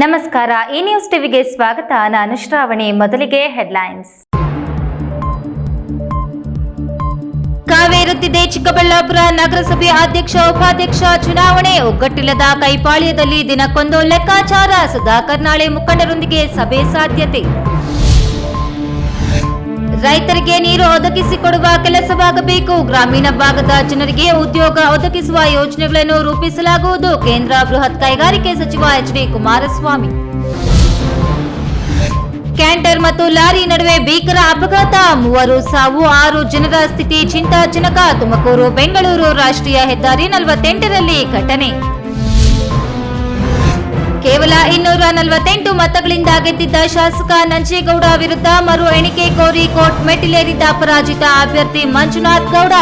ನಮಸ್ಕಾರ, ಈ ನ್ಯೂಸ್ ಟಿವಿಗೆ ಸ್ವಾಗತ. ನಾನು ಶ್ರಾವಣಿ, ಮೊದಲಿಗೆ ಹೆಡ್ಲೈನ್ಸ್ ಕಾವೇರುತ್ತಿದೆ ಚಿಕ್ಕಬಳ್ಳಾಪುರ ನಗರಸಭೆ ಅಧ್ಯಕ್ಷ, ಉಪಾಧ್ಯಕ್ಷ ಚುನಾವಣೆ ಒಗ್ಗಟ್ಟಿಲ್ಲದ ಕೈಪಾಳ್ಯದಲ್ಲಿ ದಿನಕ್ಕೊಂದು ಲೆಕ್ಕಾಚಾರ. ಸುಧಾಕರ್ ನಾಳೆ ಮುಖಂಡರೊಂದಿಗೆ ಸಭೆ ಸಾಧ್ಯತೆ. ರೈತರಿಗೆ ನೀರು ಒದಗಿಸಿಕೊಡುವ ಕೆಲಸವಾಗಬೇಕು. ಗ್ರಾಮೀಣ ಭಾಗದ ಜನರಿಗೆ ಉದ್ಯೋಗ ಒದಗಿಸುವ ಯೋಜನೆಗಳನ್ನು ರೂಪಿಸಲಾಗುವುದು. ಕೇಂದ್ರ ಬೃಹತ್ ಕೈಗಾರಿಕೆ ಸಚಿವ ಎಚ್ ಡಿ ಕುಮಾರಸ್ವಾಮಿ. ಕ್ಯಾಂಟರ್ ಮತ್ತು ಲಾರಿ ನಡುವೆ ಭೀಕರ ಅಪಘಾತ. ಮೂವರು ಸಾವು, ಆರು ಜನರ ಸ್ಥಿತಿ ಚಿಂತಾಜನಕ. ತುಮಕೂರು, ಬೆಂಗಳೂರು ರಾಷ್ಟ್ರೀಯ ಹೆದ್ದಾರಿ ನಲವತ್ತೆಂಟರಲ್ಲಿ ಘಟನೆ. ಕೇವಲ ಇನ್ನೂರ ನಲವತ್ತೆಂಟು ಮತಗಳಿಂದ ಗೆದ್ದಿದ್ದ ಶಾಸಕ ನಂಜೇಗೌಡ ವಿರುದ್ಧ ಮರು ಎಣಿಕೆ ಕೋರಿ ಕೋರ್ಟ್ ಮೆಟ್ಟಿಲೇರಿದ್ದ ಪರಾಜಿತ ಅಭ್ಯರ್ಥಿ ಮಂಜುನಾಥ್ ಗೌಡ.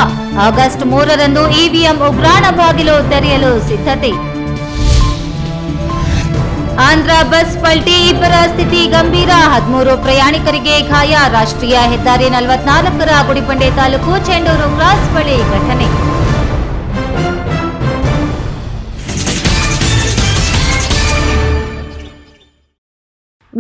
ಆಗಸ್ಟ್ ಮೂರರಂದು ಇವಿಎಂ ಉಗ್ರಾಣ ಬಾಗಿಲು ತೆರೆಯಲು ಸಿದ್ಧತೆ. ಆಂಧ್ರ ಬಸ್ ಪಲ್ಟಿ ಇಬ್ಬರ ಸ್ಥಿತಿ ಗಂಭೀರ. ಹದಿಮೂರು ಪ್ರಯಾಣಿಕರಿಗೆ ಗಾಯ. ರಾಷ್ಟ್ರೀಯ ಹೆದ್ದಾರಿ ನಲವತ್ನಾಲ್ಕರ ಗುಡಿಬಂಡೆ ತಾಲೂಕು ಚೆಂಡೂರು ಕ್ರಾಸ್ ಬಳಿ ಘಟನೆ.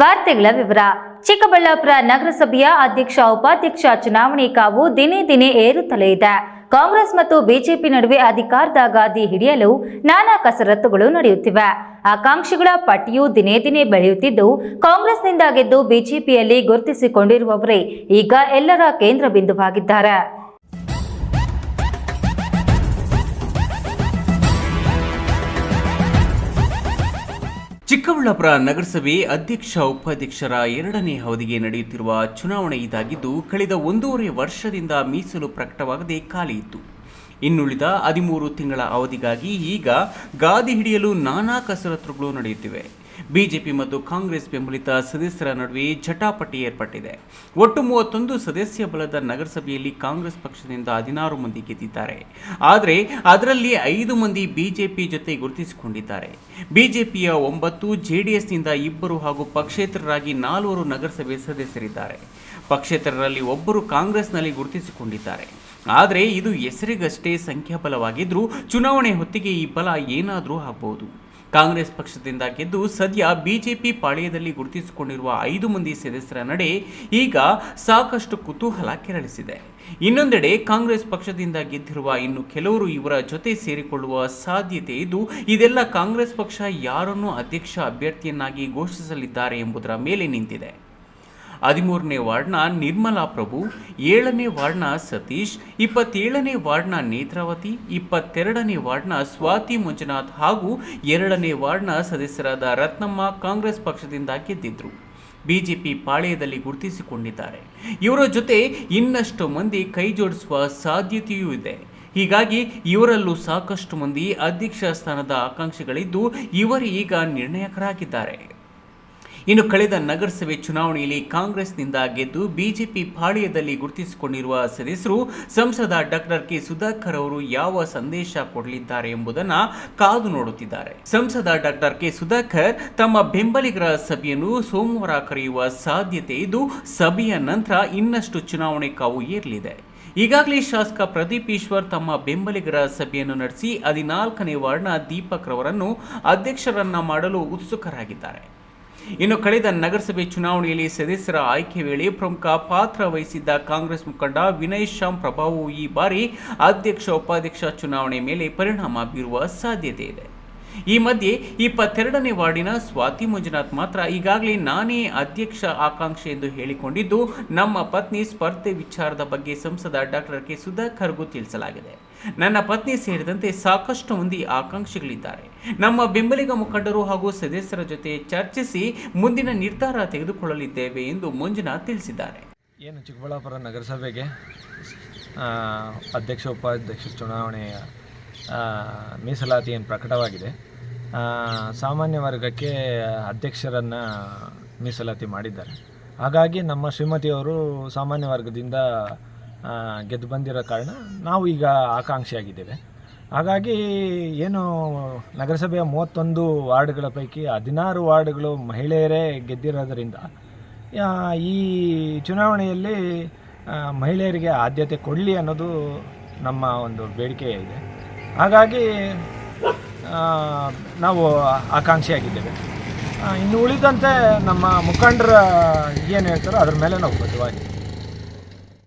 ವಾರ್ತೆಗಳ ವಿವರ. ಚಿಕ್ಕಬಳ್ಳಾಪುರ ನಗರಸಭೆಯ ಅಧ್ಯಕ್ಷ, ಉಪಾಧ್ಯಕ್ಷ ಚುನಾವಣೆ ಕಾವು ದಿನೇ ದಿನೇ ಏರುತ್ತಲೇ ಇದೆ. ಕಾಂಗ್ರೆಸ್ ಮತ್ತು ಬಿಜೆಪಿ ನಡುವೆ ಅಧಿಕಾರದ ಗಾದಿ ಹಿಡಿಯಲು ನಾನಾ ಕಸರತ್ತುಗಳು ನಡೆಯುತ್ತಿವೆ. ಆಕಾಂಕ್ಷಿಗಳ ಪಟ್ಟಿಯು ದಿನೇ ದಿನೇ ಬೆಳೆಯುತ್ತಿದ್ದು, ಕಾಂಗ್ರೆಸ್ನಿಂದ ಗೆದ್ದು ಬಿಜೆಪಿಯಲ್ಲಿ ಗುರುತಿಸಿಕೊಂಡಿರುವವರೇ ಈಗ ಎಲ್ಲರ ಕೇಂದ್ರ ಬಿಂದುವಾಗಿದ್ದಾರೆ. ಚಿಕ್ಕಬಳ್ಳಾಪುರ ನಗರಸಭೆ ಅಧ್ಯಕ್ಷ ಉಪಾಧ್ಯಕ್ಷರ ಎರಡನೇ ಅವಧಿಗೆ ನಡೆಯುತ್ತಿರುವ ಚುನಾವಣೆ ಇದಾಗಿದ್ದು, ಕಳೆದ ಒಂದೂವರೆ ವರ್ಷದಿಂದ ಮೀಸಲು ಪ್ರಕಟವಾಗದೆ ಖಾಲಿ ಇತ್ತು. ಇನ್ನುಳಿದ ಹದಿಮೂರು ತಿಂಗಳ ಅವಧಿಗಾಗಿ ಈಗ ಗಾದಿ ಹಿಡಿಯಲು ನಾನಾ ಕಸರತ್ತುಗಳು ನಡೆಯುತ್ತಿವೆ. ಬಿಜೆಪಿ ಮತ್ತು ಕಾಂಗ್ರೆಸ್ ಬೆಂಬಲಿತ ಸದಸ್ಯರ ನಡುವೆ ಜಟಾಪಟಿ ಏರ್ಪಟ್ಟಿದೆ. ಒಟ್ಟು ಮೂವತ್ತೊಂದು ಸದಸ್ಯ ಬಲದ ನಗರಸಭೆಯಲ್ಲಿ ಕಾಂಗ್ರೆಸ್ ಪಕ್ಷದಿಂದ ಹದಿನಾರು ಮಂದಿ ಗೆದ್ದಿದ್ದಾರೆ. ಆದರೆ ಅದರಲ್ಲಿ ಐದು ಮಂದಿ ಬಿಜೆಪಿ ಜೊತೆ ಗುರುತಿಸಿಕೊಂಡಿದ್ದಾರೆ. ಬಿಜೆಪಿಯ ಒಂಬತ್ತು, ಜೆಡಿಎಸ್ನಿಂದ ಇಬ್ಬರು ಹಾಗೂ ಪಕ್ಷೇತರರಾಗಿ ನಾಲ್ವರು ನಗರಸಭೆ ಸದಸ್ಯರಿದ್ದಾರೆ. ಪಕ್ಷೇತರರಲ್ಲಿ ಒಬ್ಬರು ಕಾಂಗ್ರೆಸ್ನಲ್ಲಿ ಗುರುತಿಸಿಕೊಂಡಿದ್ದಾರೆ. ಆದರೆ ಇದು ಹೆಸರಿಗಷ್ಟೇ ಸಂಖ್ಯಾಬಲವಾಗಿದ್ದರೂ ಚುನಾವಣೆ ಹೊತ್ತಿಗೆ ಈ ಬಲ ಏನಾದರೂ ಆಗಬಹುದು ಕಾಂಗ್ರೆಸ್ ಪಕ್ಷದಿಂದ ಗೆದ್ದು ಸದ್ಯ ಬಿಜೆಪಿ ಪಾಳ್ಯದಲ್ಲಿ ಗುರುತಿಸಿಕೊಂಡಿರುವ ಐದು ಮಂದಿ ಸದಸ್ಯರ ನಡೆ ಈಗ ಸಾಕಷ್ಟು ಕುತೂಹಲ ಕೆರಳಿಸಿದೆ. ಇನ್ನೊಂದೆಡೆ ಕಾಂಗ್ರೆಸ್ ಪಕ್ಷದಿಂದ ಗೆದ್ದಿರುವ ಇನ್ನು ಕೆಲವರು ಇವರ ಜೊತೆ ಸೇರಿಕೊಳ್ಳುವ ಸಾಧ್ಯತೆ ಇದ್ದು, ಇದೆಲ್ಲ ಕಾಂಗ್ರೆಸ್ ಪಕ್ಷ ಯಾರನ್ನು ಅಧ್ಯಕ್ಷ ಅಭ್ಯರ್ಥಿಯನ್ನಾಗಿ ಘೋಷಿಸಲಿದ್ದಾರೆ ಎಂಬುದರ ಮೇಲೆ ನಿಂತಿದೆ. ಹದಿಮೂರನೇ ವಾರ್ಡ್ನ ನಿರ್ಮಲಾ ಪ್ರಭು, ಏಳನೇ ವಾರ್ಡ್ನ ಸತೀಶ್, ಇಪ್ಪತ್ತೇಳನೇ ವಾರ್ಡ್ನ ನೇತ್ರಾವತಿ, ಇಪ್ಪತ್ತೆರಡನೇ ವಾರ್ಡ್ನ ಸ್ವಾತಿ ಮಂಜುನಾಥ್ ಹಾಗೂ ಎರಡನೇ ವಾರ್ಡ್ನ ಸದಸ್ಯರಾದ ರತ್ನಮ್ಮ ಕಾಂಗ್ರೆಸ್ ಪಕ್ಷದಿಂದ ಗೆದ್ದಿದ್ರು. ಬಿಜೆಪಿ ಪಾಳೆಯದಲ್ಲಿ ಗುರುತಿಸಿಕೊಂಡಿದ್ದಾರೆ. ಇವರ ಜೊತೆ ಇನ್ನಷ್ಟು ಮಂದಿ ಕೈ ಜೋಡಿಸುವ ಸಾಧ್ಯತೆಯೂ ಇದೆ. ಹೀಗಾಗಿ ಇವರಲ್ಲೂ ಸಾಕಷ್ಟು ಮಂದಿ ಅಧ್ಯಕ್ಷ ಸ್ಥಾನದ ಆಕಾಂಕ್ಷಿಗಳಿದ್ದು, ಇವರು ಈಗ ನಿರ್ಣಾಯಕರಾಗಿದ್ದಾರೆ. ಇನ್ನು ಕಳೆದ ನಗರಸಭೆ ಚುನಾವಣೆಯಲ್ಲಿ ಕಾಂಗ್ರೆಸ್ನಿಂದ ಗೆದ್ದು ಬಿಜೆಪಿ ಪಾಳ್ಯದಲ್ಲಿ ಗುರುತಿಸಿಕೊಂಡಿರುವ ಸದಸ್ಯರು ಸಂಸದ ಡಾಕ್ಟರ್ ಕೆ ಸುಧಾಕರ್ ಅವರು ಯಾವ ಸಂದೇಶ ಕೊಡಲಿದ್ದಾರೆ ಎಂಬುದನ್ನು ಕಾದು ನೋಡುತ್ತಿದ್ದಾರೆ. ಸಂಸದ ಡಾಕ್ಟರ್ ಕೆ ಸುಧಾಕರ್ ತಮ್ಮ ಬೆಂಬಲಿಗರ ಸಭೆಯನ್ನು ಸೋಮವಾರ ಕರೆಯುವ ಸಾಧ್ಯತೆ ಇದ್ದು, ಸಭೆಯ ನಂತರ ಇನ್ನಷ್ಟು ಚುನಾವಣೆ ಕಾವು ಏರಲಿದೆ. ಈಗಾಗಲೇ ಶಾಸಕ ಪ್ರದೀಪ್ ಈಶ್ವರ್ ತಮ್ಮ ಬೆಂಬಲಿಗರ ಸಭೆಯನ್ನು ನಡೆಸಿ ಹದಿನಾಲ್ಕನೇ ವಾರ್ಡ್ನ ದೀಪಕ್ ರವರನ್ನು ಅಧ್ಯಕ್ಷರನ್ನ ಮಾಡಲು ಉತ್ಸುಕರಾಗಿದ್ದಾರೆ. ಇನ್ನು ಕಳೆದ ನಗರಸಭೆ ಚುನಾವಣೆಯಲ್ಲಿ ಸದಸ್ಯರ ಆಯ್ಕೆ ವೇಳೆ ಪ್ರಮುಖ ಪಾತ್ರ ವಹಿಸಿದ್ದ ಕಾಂಗ್ರೆಸ್ ಮುಖಂಡ ವಿನಯ್ ಶ್ಯಾಮ್ ಪ್ರಭಾವವು ಈ ಬಾರಿ ಅಧ್ಯಕ್ಷ ಉಪಾಧ್ಯಕ್ಷ ಚುನಾವಣೆ ಮೇಲೆ ಪರಿಣಾಮ ಬೀರುವ ಸಾಧ್ಯತೆ ಇದೆ. ಈ ಮಧ್ಯೆ ಇಪ್ಪತ್ತೆರಡನೇ ವಾರ್ಡಿನ ಸ್ವಾತಿ ಮಂಜುನಾಥ್ ಮಾತ್ರ ಈಗಾಗಲೇ ನಾನೇ ಅಧ್ಯಕ್ಷ ಆಕಾಂಕ್ಷೆ ಎಂದು ಹೇಳಿಕೊಂಡಿದ್ದು, ನಮ್ಮ ಪತ್ನಿ ಸ್ಪರ್ಧೆ ವಿಚಾರದ ಬಗ್ಗೆ ಸಂಸದ ಡಾಕ್ಟರ್ ಕೆ ಸುಧಾಕರ್ಗೂ ತಿಳಿಸಲಾಗಿದೆ. ನನ್ನ ಪತ್ನಿ ಸೇರಿದಂತೆ ಸಾಕಷ್ಟು ಮಂದಿ ಆಕಾಂಕ್ಷಿಗಳಿದ್ದಾರೆ. ನಮ್ಮ ಬೆಂಬಲಿಗ ಮುಖಂಡರು ಹಾಗೂ ಸದಸ್ಯರ ಜೊತೆ ಚರ್ಚಿಸಿ ಮುಂದಿನ ನಿರ್ಧಾರ ತೆಗೆದುಕೊಳ್ಳಲಿದ್ದೇವೆ ಎಂದು ಮಂಜುನಾಥ್ ತಿಳಿಸಿದ್ದಾರೆ. ಏನು ಚಿಕ್ಕಬಳ್ಳಾಪುರ ನಗರಸಭೆಗೆ ಅಧ್ಯಕ್ಷ, ಉಪಾಧ್ಯಕ್ಷ ಚುನಾವಣೆಯ ಮೀಸಲಾತಿ ಏನು ಪ್ರಕಟವಾಗಿದೆ. ಸಾಮಾನ್ಯ ವರ್ಗಕ್ಕೆ ಅಧ್ಯಕ್ಷರನ್ನು ಮೀಸಲಾತಿ ಮಾಡಿದ್ದಾರೆ. ಹಾಗಾಗಿ ನಮ್ಮ ಶ್ರೀಮತಿಯವರು ಸಾಮಾನ್ಯ ವರ್ಗದಿಂದ ಗೆದ್ದು ಬಂದಿರೋ ಕಾರಣ ನಾವು ಈಗ ಆಕಾಂಕ್ಷಿಯಾಗಿದ್ದೇವೆ. ಹಾಗಾಗಿ ಏನು ನಗರಸಭೆಯ ಮೂವತ್ತೊಂದು ವಾರ್ಡ್ಗಳ ಪೈಕಿ ಹದಿನಾರು ವಾರ್ಡ್ಗಳು ಮಹಿಳೆಯರೇ ಗೆದ್ದಿರೋದರಿಂದ ಈ ಚುನಾವಣೆಯಲ್ಲಿ ಮಹಿಳೆಯರಿಗೆ ಆದ್ಯತೆ ಕೊಡಲಿ ಅನ್ನೋದು ನಮ್ಮ ಒಂದು ಬೇಡಿಕೆ ಇದೆ. ಹಾಗಾಗಿ ನಾವು ಆಕಾಂಕ್ಷಿಯಾಗಿದ್ದೇವೆ. ಇನ್ನು ಉಳಿದಂತೆ ನಮ್ಮ ಮುಖಂಡರ ಏನು ಹೇಳ್ತಾರೋ ಅದ್ರ ಮೇಲೆ ನಾವು ಬದ್ಧವಾಗಿ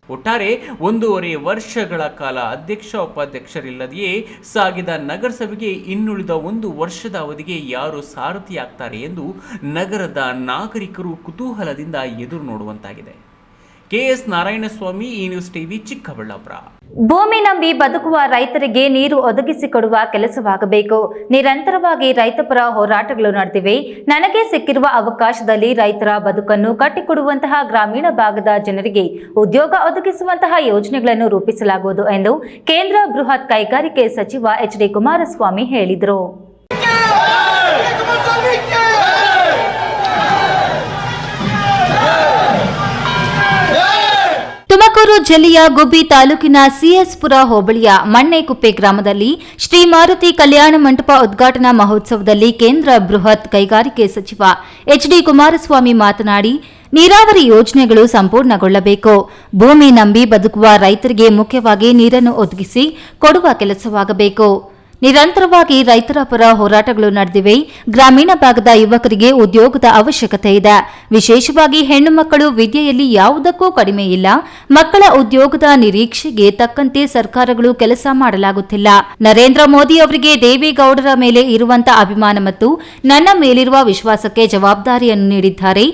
ಒಟ್ಟಾರೆ ಒಂದೂವರೆ ವರ್ಷಗಳ ಕಾಲ ಅಧ್ಯಕ್ಷ ಉಪಾಧ್ಯಕ್ಷರಿಲ್ಲದೆಯೇ ಸಾಗಿದ ನಗರಸಭೆಗೆ ಇನ್ನುಳಿದ ಒಂದು ವರ್ಷದ ಅವಧಿಗೆ ಯಾರು ಸಾರಥಿಯಾಗ್ತಾರೆ ಎಂದು ನಗರದ ನಾಗರಿಕರು ಕುತೂಹಲದಿಂದ ಎದುರು ನೋಡುವಂತಾಗಿದೆ. ಕೆಎಸ್ ನಾರಾಯಣಸ್ವಾಮಿ ಈ ನ್ಯೂಸ್ ಟಿವಿ ಚಿಕ್ಕಬಳ್ಳಾಪುರ. ಭೂಮಿ ನಂಬಿ ಬದುಕುವ ರೈತರಿಗೆ ನೀರು ಒದಗಿಸಿಕೊಡುವ ಕೆಲಸವಾಗಬೇಕು. ನಿರಂತರವಾಗಿ ರೈತಪರ ಹೋರಾಟಗಳು ನಡೆದಿವೆ. ನನಗೆ ಸಿಕ್ಕಿರುವ ಅವಕಾಶದಲ್ಲಿ ರೈತರ ಬದುಕನ್ನು ಕಟ್ಟಿಕೊಡುವಂತಹ ಗ್ರಾಮೀಣ ಭಾಗದ ಜನರಿಗೆ ಉದ್ಯೋಗ ಒದಗಿಸುವಂತಹ ಯೋಜನೆಗಳನ್ನು ರೂಪಿಸಲಾಗುವುದು ಎಂದು ಕೇಂದ್ರ ಬೃಹತ್ ಕೈಗಾರಿಕೆ ಸಚಿವ ಎಚ್ ಡಿ ಕುಮಾರಸ್ವಾಮಿ ಹೇಳಿದರು. ತುಮಕೂರು ಜಿಲ್ಲೆಯ ಗುಬ್ಬಿ ತಾಲೂಕಿನ ಸಿಎಸ್ಪುರ ಹೋಬಳಿಯ ಮಣ್ಣೆಕುಪ್ಪೆ ಗ್ರಾಮದಲ್ಲಿ ಶ್ರೀ ಮಾರುತಿ ಕಲ್ಯಾಣ ಮಂಟಪ ಉದ್ಘಾಟನಾ ಮಹೋತ್ಸವದಲ್ಲಿ ಕೇಂದ್ರ ಬೃಹತ್ ಕೈಗಾರಿಕೆ ಸಚಿವ ಎಚ್ಡಿ ಕುಮಾರಸ್ವಾಮಿ ಮಾತನಾಡಿ, ನೀರಾವರಿ ಯೋಜನೆಗಳು ಸಂಪೂರ್ಣಗೊಳ್ಳಬೇಕು. ಭೂಮಿ ನಂಬಿ ಬದುಕುವ ರೈತರಿಗೆ ಮುಖ್ಯವಾಗಿ ನೀರನ್ನು ಒದಗಿಸಿ ಕೊಡುವ ಕೆಲಸವಾಗಬೇಕು. ನಿರಂತರವಾಗಿ ರೈತರ ಪರ ಹೋರಾಟಗಳು ನಡೆದಿವೆ. ಗ್ರಾಮೀಣ ಭಾಗದ ಯುವಕರಿಗೆ ಉದ್ಯೋಗದ ಅವಶ್ಯಕತೆ ಇದೆ. ವಿಶೇಷವಾಗಿ ಹೆಣ್ಣು ಮಕ್ಕಳು ವಿದ್ಯೆಯಲ್ಲಿ ಯಾವುದಕ್ಕೂ ಕಡಿಮೆ ಇಲ್ಲ. ಮಕ್ಕಳ ಉದ್ಯೋಗದ ನಿರೀಕ್ಷೆಗೆ ತಕ್ಕಂತೆ ಸರ್ಕಾರಗಳು ಕೆಲಸ ಮಾಡಲಾಗುತ್ತಿಲ್ಲ. ನರೇಂದ್ರ ಮೋದಿ ಅವರಿಗೆ ದೇವೇಗೌಡರ ಮೇಲೆ ಇರುವಂತಹ ಅಭಿಮಾನ ಮತ್ತು ನನ್ನ ಮೇಲಿರುವ ವಿಶ್ವಾಸಕ್ಕೆ ಜವಾಬ್ದಾರಿಯನ್ನು ನೀಡಿದ್ದಾರೆ.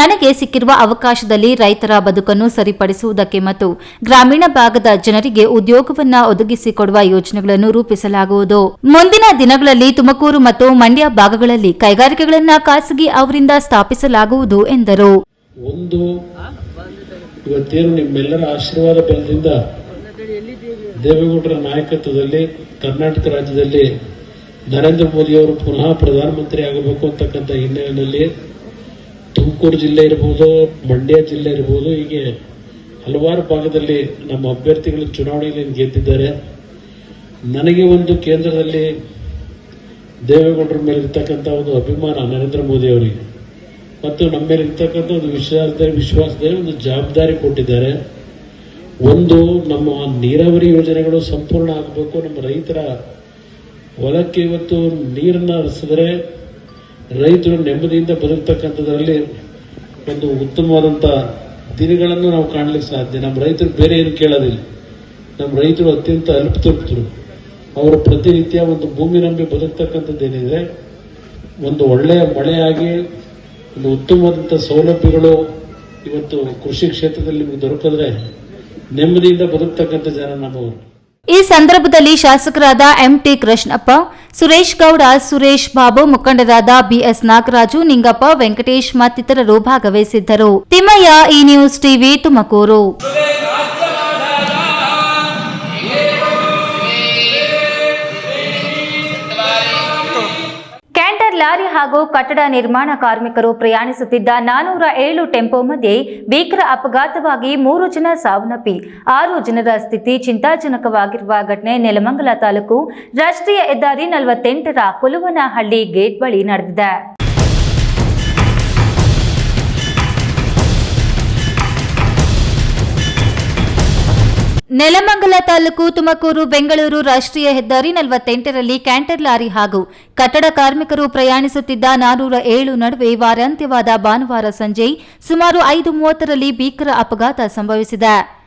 ನನಗೆ ಸಿಕ್ಕಿರುವ ಅವಕಾಶದಲ್ಲಿ ರೈತರ ಬದುಕನ್ನು ಸರಿಪಡಿಸುವುದಕ್ಕೆ ಮತ್ತು ಗ್ರಾಮೀಣ ಭಾಗದ ಜನರಿಗೆ ಉದ್ಯೋಗವನ್ನ ಒದಗಿಸಿಕೊಡುವ ಯೋಜನೆಗಳನ್ನು ರೂಪಿಸಲಾಗುವುದು. ಮುಂದಿನ ದಿನಗಳಲ್ಲಿ ತುಮಕೂರು ಮತ್ತು ಮಂಡ್ಯ ಭಾಗಗಳಲ್ಲಿ ಕೈಗಾರಿಕೆಗಳನ್ನ ಖಾಸಗಿ ಅವರಿಂದ ಸ್ಥಾಪಿಸಲಾಗುವುದು ಎಂದರು. ಒಂದು, ಇವತ್ತೇನು ನಿಮ್ಮೆಲ್ಲರ ಆಶೀರ್ವಾದ ಬಲದಿಂದ ದೇವೇಗೌಡರ ನಾಯಕತ್ವದಲ್ಲಿ ಕರ್ನಾಟಕ ರಾಜ್ಯದಲ್ಲಿ ನರೇಂದ್ರ ಮೋದಿ ಅವರು ಪುನಃ ಪ್ರಧಾನಮಂತ್ರಿ ಆಗಬೇಕು ಅಂತಕ್ಕಂಥ ಹಿನ್ನೆಲೆಯಲ್ಲಿ ತುಮಕೂರು ಜಿಲ್ಲೆ ಇರ್ಬೋದು, ಮಂಡ್ಯ ಜಿಲ್ಲೆ ಇರ್ಬೋದು, ಹೀಗೆ ಹಲವಾರು ಭಾಗದಲ್ಲಿ ನಮ್ಮ ಅಭ್ಯರ್ಥಿಗಳು ಚುನಾವಣೆಯಲ್ಲಿ ಗೆದ್ದಿದ್ದಾರೆ. ನನಗೆ ಒಂದು ಕೇಂದ್ರದಲ್ಲಿ ದೇವೇಗೌಡರ ಮೇಲೆ ಇರ್ತಕ್ಕಂಥ ಒಂದು ಅಭಿಮಾನ ನರೇಂದ್ರ ಮೋದಿ ಅವರಿಗೆ. ಮತ್ತು ನಮ್ಮ ಮೇಲೆ ಇರ್ತಕ್ಕಂಥ ಒಂದು ವಿಶ್ವಾಸದಲ್ಲಿ ವಿಶ್ವಾಸದಲ್ಲಿ ಒಂದು ಜವಾಬ್ದಾರಿ ಕೊಟ್ಟಿದ್ದಾರೆ. ಒಂದು, ನಮ್ಮ ನೀರಾವರಿ ಯೋಜನೆಗಳು ಸಂಪೂರ್ಣ ಆಗಬೇಕು. ನಮ್ಮ ರೈತರ ಹೊಲಕ್ಕೆ ಇವತ್ತು ನೀರನ್ನು ಹರಿಸಿದ್ರೆ ರೈತರು ನೆಮ್ಮದಿಯಿಂದ ಬದುಕ್ತಕ್ಕಂಥದ್ರಲ್ಲಿ ಒಂದು ಉತ್ತಮವಾದಂಥ ದಿನಗಳನ್ನು ನಾವು ಕಾಣಲಿಕ್ಕೆ ಸಾಧ್ಯ. ನಮ್ಮ ರೈತರು ಬೇರೆ ಏನು ಕೇಳೋದಿಲ್ಲ. ನಮ್ಮ ರೈತರು ಅತ್ಯಂತ ಅಲ್ಪತೃಪ್ತರು. ಅವರು ಪ್ರತಿನಿತ್ಯ ಒಂದು ಭೂಮಿ ನಂಬಿ ಬದುಕ್ತಕ್ಕಂಥದ್ದೇನಿದೆ ಒಂದು ಒಳ್ಳೆಯ ಮಳೆಯಾಗಿ, ಒಂದು ಉತ್ತಮವಾದಂಥ ಸೌಲಭ್ಯಗಳು ಇವತ್ತು ಕೃಷಿ ಕ್ಷೇತ್ರದಲ್ಲಿ ನಿಮಗೆ ದೊರಕಿದ್ರೆ ನೆಮ್ಮದಿಯಿಂದ ಬದುಕ್ತಕ್ಕಂಥ ಜನ ನಮ್ಮವರು. ಈ ಸಂದರ್ಭದಲ್ಲಿ ಶಾಸಕರಾದ ಎಂಟಿ ಕೃಷ್ಣಪ್ಪ, ಸುರೇಶ್ ಗೌಡ, ಸುರೇಶ್ ಬಾಬು, ಮುಖಂಡರಾದ ಬಿಎಸ್ ನಾಗರಾಜು, ನಿಂಗಪ್ಪ, ವೆಂಕಟೇಶ್ ಮತ್ತಿತರರು ಭಾಗವಹಿಸಿದ್ದರು. ತಿಮ್ಮಯ್ಯ, ಈ ನ್ಯೂಸ್ ಟಿವಿ ತುಮಕೂರು. ಹಾಗೂ ಕಟ್ಟಡ ನಿರ್ಮಾಣ ಕಾರ್ಮಿಕರು ಪ್ರಯಾಣಿಸುತ್ತಿದ್ದ ನಾನೂರ ಏಳು ಟೆಂಪೋ ಮಧ್ಯೆ ಭೀಕರ ಅಪಘಾತವಾಗಿ ಮೂರು ಜನ ಸಾವನ್ನಪ್ಪಿ, ಆರು ಜನರ ಸ್ಥಿತಿ ಚಿಂತಾಜನಕವಾಗಿರುವ ಘಟನೆ ನೆಲಮಂಗಲ ತಾಲೂಕು ರಾಷ್ಟ್ರೀಯ ಹೆದ್ದಾರಿ ನಲವತ್ತೆಂಟರ ಕುಲುವನಹಳ್ಳಿ ಗೇಟ್ ಬಳಿ ನಡೆದಿದೆ. ನೆಲಮಂಗಲ ತಾಲೂಕು ತುಮಕೂರು ಬೆಂಗಳೂರು ರಾಷ್ಟ್ರೀಯ ಹೆದ್ದಾರಿ ನಲವತ್ತೆಂಟರಲ್ಲಿ ಕ್ಯಾಂಟರ್ ಲಾರಿ ಹಾಗೂ ಕಟ್ಟಡ ಕಾರ್ಮಿಕರು ಪ್ರಯಾಣಿಸುತ್ತಿದ್ದ ನಾನೂರ ಏಳು ನಡುವೆ ವಾರಾಂತ್ಯವಾದ ಭಾನುವಾರ ಸಂಜೆ ಸುಮಾರು ಐದು ಮೂವತ್ತರಲ್ಲಿ ಭೀಕರ ಅಪಘಾತ ಸಂಭವಿಸಿದೆ.